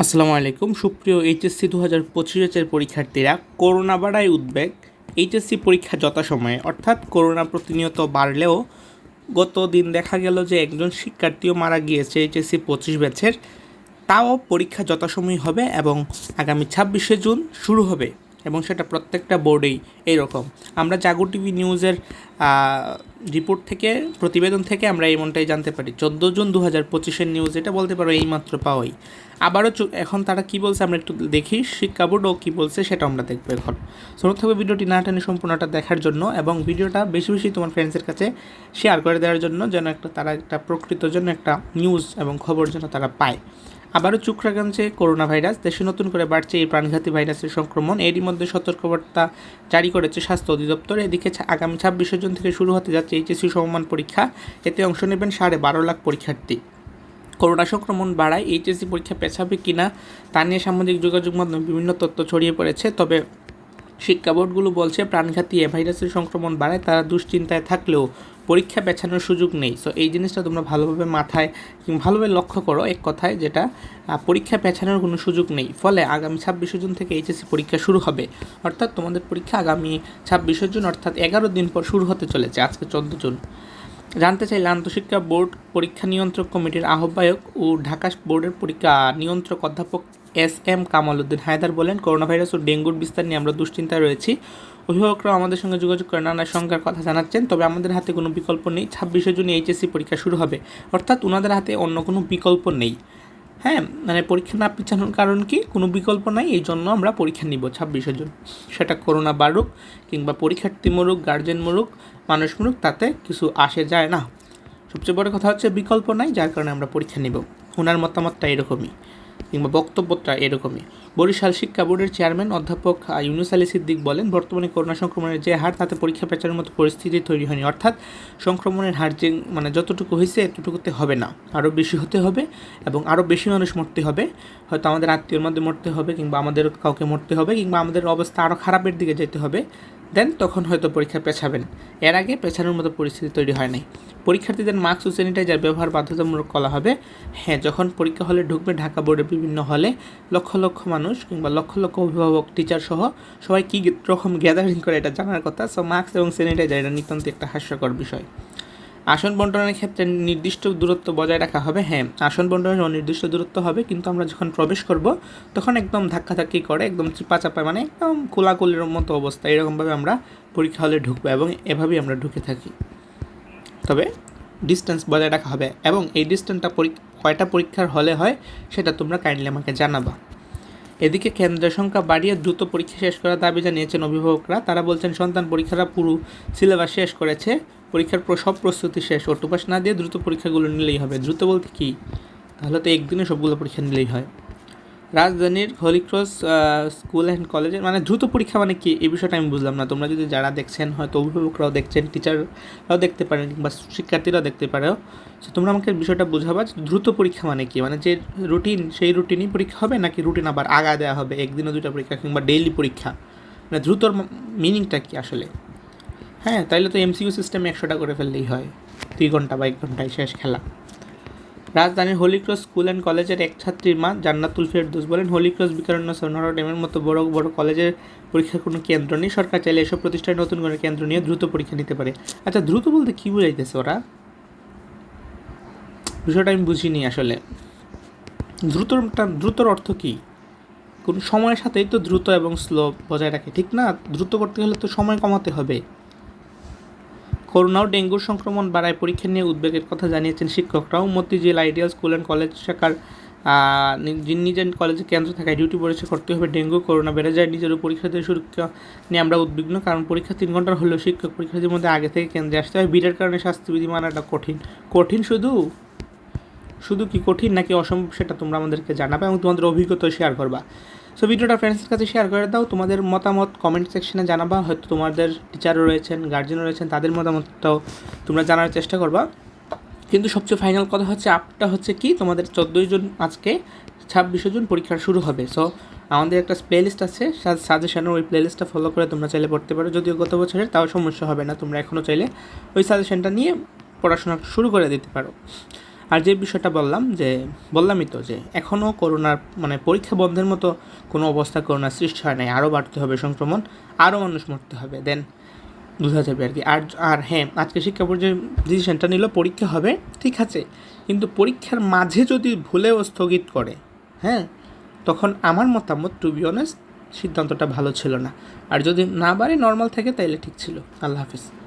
আসসালামু আলাইকুম। সুপ্রিয় এইচএসসি দু হাজার পঁচিশের পরীক্ষার্থীরা, করোনা বাড়ায় উদ্বেগ। এইচএসসি পরীক্ষা যথাসময়ে, অর্থাৎ করোনা প্রতিনিয়ত বাড়লেও গত দিন দেখা গেল যে একজন শিক্ষার্থীও মারা গিয়েছে এইচএসসি পঁচিশ ব্যাচের। তাও পরীক্ষা যথাসময়ে হবে এবং আগামী ছাব্বিশে জুন শুরু হবে এবং সেটা প্রত্যেকটা বোর্ডেই এইরকম। আমরা জাগো টিভি নিউজের রিপোর্ট থেকে, প্রতিবেদন থেকে আমরা এমনটাই জানতে পারি। চোদ্দ জুন দু হাজার পঁচিশের নিউজ এটা বলতে পারো এইমাত্র পাওয়াই। আবারও এখন তারা কি বলছে আমরা একটু দেখি, শিক্ষা বোর্ডও কী বলছে সেটা আমরা দেখব এখন। শুরু থাকবে ভিডিওটি না টানি সম্পূর্ণটা দেখার জন্য এবং ভিডিওটা বেশি বেশি তোমার ফ্রেন্ডসের কাছে শেয়ার করে দেওয়ার জন্য যেন একটা তারা একটা প্রকৃত জন্য একটা নিউজ এবং খবর যেন তারা পায়। আবারও চুকরাগঞ্জে করোনা ভাইরাস দেশে নতুন করে বাড়ছে এই প্রাণঘাতী ভাইরাসের সংক্রমণ। এরই মধ্যে সতর্কবার্তা জারি করেছে স্বাস্থ্য অধিদপ্তর। এদিকে আগামী ছাব্বিশে জুন থেকে শুরু হতে যাচ্ছে এইচএসসি সমমান পরীক্ষা। এতে অংশ নেবেন সাড়ে বারো লাখ পরীক্ষার্থী। করোনা সংক্রমণ বাড়ায় এইচএসসি পরীক্ষা পেছাবে কিনা তা নিয়ে সামাজিক যোগাযোগ মাধ্যমে বিভিন্ন তথ্য ছড়িয়ে পড়েছে। তবে শিক্ষা বোর্ডগুলো বলছে, প্রাণঘাতী এ ভাইরাসের সংক্রমণ বাড়ায় তারা দুশ্চিন্তায় থাকলেও পরীক্ষা পেছানোর সুযোগ নেই। সো এই জিনিসটা তোমরা ভালোভাবে মাথায় কিংবা ভালোভাবে লক্ষ্য করো এক কথায় যেটা পরীক্ষা পেছানোর কোনো সুযোগ নেই। ফলে আগামী ছাব্বিশে জুন থেকে এইচএসসি পরীক্ষা শুরু হবে। অর্থাৎ তোমাদের পরীক্ষা আগামী ছাব্বিশে জুন, অর্থাৎ এগারো দিন পর শুরু হতে চলেছে আজকে চোদ্দ জুন। জানতে চাইলে আন্তঃশিক্ষা বোর্ড পরীক্ষা নিয়ন্ত্রক কমিটির আহ্বায়ক ও ঢাকা বোর্ডের পরীক্ষা নিয়ন্ত্রক অধ্যাপক এস এম কামাল উদ্দিন হায়দার বলেন করোনা ভাইরাস ও ডেঙ্গুর বিস্তার নিয়ে আমরা দুশ্চিন্তায় রয়েছি। অভিভাবকরাও আমাদের সঙ্গে যোগাযোগ করে নানা সংখ্যার কথা জানাচ্ছেন, তবে আমাদের হাতে কোনো বিকল্প নেই। ছাব্বিশে জুন এইচএসসি পরীক্ষা শুরু হবে। অর্থাৎ ওনাদের হাতে অন্য কোনো বিকল্প নেই। হ্যাঁ মানে পরীক্ষা না পিছানোর কারণ কি? কোনো বিকল্প নাই, এই জন্য আমরা পরীক্ষা নিব ছাব্বিশে জুন। সেটা করোনা বাড়ুক কিংবা পরীক্ষার্থী মরুক গার্জেন মরুক, মানুষ মরুক, তাতে কিছু আসে যায় না। সবচেয়ে বড় কথা হচ্ছে বিকল্প নাই, যার কারণে আমরা পরীক্ষা নিব। ওনার মতামতটা এরকমই। কিংবা বক্তব্যটা এরকমই। বরিশাল শিক্ষা বোর্ডের চেয়ারম্যান অধ্যাপক ইউনুস আলী সিদ্দিক বলেন, বর্তমানে করোনা সংক্রমণের যে হার, তাতে পরীক্ষা পেঁচানোর মতো পরিস্থিতি তৈরি হয়নি। অর্থাৎ সংক্রমণের হার যে মানে যতটুকু হয়েছে, এতটুকুতে হবে না। আরও বেশি হতে হবে এবং আরও বেশি মানুষ মরতে হবে। হয়তো আমাদের আত্মীয়র মধ্যে মরতে হবে কিংবা আমাদের কাউকে মরতে হবে কিংবা আমাদের অবস্থা আরও খারাপের দিকে যেতে হবে। দেন তখন হয়তো পরীক্ষা পেছাবেন। এর আগে পেছানোর মতো পরিস্থিতি তৈরি হয় নাই। পরীক্ষার্থীদের মাস্ক ও স্যানিটাইজার ব্যবহার বাধ্যতামূলক করা হবে। হ্যাঁ যখন পরীক্ষা হলে ঢুকবে ঢাকা বোর্ডের বিভিন্ন হলে, লক্ষ লক্ষ মানুষ কিংবা লক্ষ লক্ষ অভিভাবক টিচার সহ সবাই কী রকম গ্যাদারিং করে এটা জানার কথা। সো মাস্ক এবং স্যানিটাইজার এটা নিতান্ত একটা হাস্যকর বিষয়। আসন বন্টনের ক্ষেত্রে নির্দিষ্ট দূরত্ব বজায় রাখা হবে হ্যাঁ। আসন বন্টনের অনির্দিষ্ট দূরত্ব হবে, কিন্তু আমরা যখন প্রবেশ করব, তখন একদম ধাক্কাধাক্কি করে, একদম চিপা মানে একদম কোলাকুলির মতো অবস্থা, এরকমভাবে আমরা পরীক্ষা হলে ঢুকবো এবং এভাবেই আমরা ঢুকে থাকি। তবে ডিস্টেন্স বজায় রাখা হবে এবং এই ডিস্টেন্সটা কয়টা পরীক্ষার হলে হয়, সেটা তোমরা কাইন্ডলি আমাকে জানাবা। এদিকে কেন্দ্রের সংখ্যা বাড়িয়ে দ্রুত পরীক্ষা শেষ করার দাবি জানিয়েছেন অভিভাবকরা। তারা বলছেন, সন্তান পরীক্ষারা পুরো সিলেবাস শেষ করেছে, পরীক্ষার প্র- সব প্রস্তুতি শেষ। অটোপাস না দিয়ে দ্রুত পরীক্ষাগুলো নিলেই হবে। দ্রুত বলতে কী? তাহলে তো একদিনে সবগুলো পরীক্ষা নিলেই হয়। রাজধানীর হলিক্রস স্কুল অ্যান্ড কলেজের মানে দ্রুত পরীক্ষা মানে কি? এই বিষয়টা আমি বুঝলাম না। তোমরা যদি যারা দেখছেন, হয়তো অভিভাবকরাও দেখছেন টিচাররাও দেখতে পারেন কিংবা শিক্ষার্থীরাও দেখতে পারেও তো তোমরা আমাকে বিষয়টা বোঝাবা দ্রুত পরীক্ষা মানে কি? মানে যে রুটিন সেই রুটিনই পরীক্ষা হবে নাকি রুটিন আবার আগা দেওয়া হবে? একদিনও দুইটা পরীক্ষা কিংবা ডেইলি পরীক্ষা? মানে দ্রুতর মিনিংটা কি আসলে? হ্যাঁ তাইলে তো এমসিইউ সিস্টেমে একশোটা করে ফেললেই হয়। দুই ঘণ্টা বা এক ঘন্টায় শেষ খেলা। রাজধানীর হলিক্রস স্কুল অ্যান্ড কলেজের এক ছাত্রীর মা জান্নাতুল ফেরদৌস বলেন হলিক্রস বিকারণ্য সোনারা ডেমের মতো বড় বড় কলেজের পরীক্ষার কোনো কেন্দ্র নেই। সরকার চাইলে এসব প্রতিষ্ঠানে নতুন করে কেন্দ্র নিয়ে দ্রুত পরীক্ষা নিতে পারে। আচ্ছা দ্রুত বলতে কী বুঝাইতেছে ওরা? বিষয়টা আমি বুঝিনি আসলে। দ্রুতটা দ্রুতর অর্থ কী? কোন সময়ের সাথেই তো দ্রুত এবং স্লো বজায় রাখে, ঠিক না? দ্রুত করতে হলে তো সময় কমাতে হবে। করোনা ও ডেঙ্গুর সংক্রমণ বাড়ায় পরীক্ষা নিয়ে উদ্বেগের কথা জানিয়েছেন শিক্ষকরাও। Motijheel ideal school and college শাখার নিজের কলেজে কেন্দ্র থাকায় ডিউটি পরিচয় করতে হবে। ডেঙ্গু, করোনা বেড়ে যায় নিজের পরীক্ষার্থীর সুরক্ষা নিয়ে আমরা উদ্বিগ্ন, কারণ পরীক্ষা তিন ঘণ্টার হলেও শিক্ষক পরীক্ষার্থীর মধ্যে আগে থেকে কেন্দ্রে আসতে হয়। ভিড়ের কারণে স্বাস্থ্যবিধি মানাটা কঠিন। কঠিন শুধু শুধু কি কঠিন নাকি অসম্ভব সেটা তোমরা আমাদেরকে জানাবে এবং তোমাদের অভিজ্ঞতা শেয়ার করবা। সো ভিডিওটা ফ্রেন্ডসের কাছে শেয়ার করে দাও। তোমাদের মতামত কমেন্ট সেকশনে জানাবা। হয়তো তোমাদের টিচারও রয়েছেন গার্জেনও রয়েছেন, তাদের মতামতটাও তোমরা জানার চেষ্টা করবা। কিন্তু সবচেয়ে ফাইনাল কথা হচ্ছে আপটা হচ্ছে কি? তোমাদের চোদ্দোই জন আজকে ছাব্বিশে জন পরীক্ষা শুরু হবে। সো আমাদের একটা প্লে লিস্ট আছে সাজেশনের ওই প্লে লিস্টটা ফলো করে তোমরা চাইলে পড়তে পারো। যদিও গত বছরের, তাও সমস্যা হবে না। তোমরা এখনও চাইলে ওই সাজেশনটা নিয়ে পড়াশোনা শুরু করে দিতে পারো। আর যে বিষয়টা বললাম যে, বললামই তো যে এখনও করোনার মানে পরীক্ষা বন্ধের মতো কোনো অবস্থা করোনার সৃষ্টি হয় নাই। আরও বাড়তে হবে সংক্রমণ আরও মানুষ মরতে হবে। দেন বোঝা যাবে আর কি। আর আর হ্যাঁ আজকে শিক্ষা বোর্ড যে ডিসিশনটা নিল, পরীক্ষা হবে, ঠিক আছে। কিন্তু পরীক্ষার মাঝে যদি ভুলেও স্থগিত করে হ্যাঁ তখন আমার মতামত টু বি অনেস্ট সিদ্ধান্তটা ভালো ছিল না। আর যদি না বাড়ে নর্মাল থাকে, তাইলে ঠিক ছিল। আল্লাহ হাফিজ।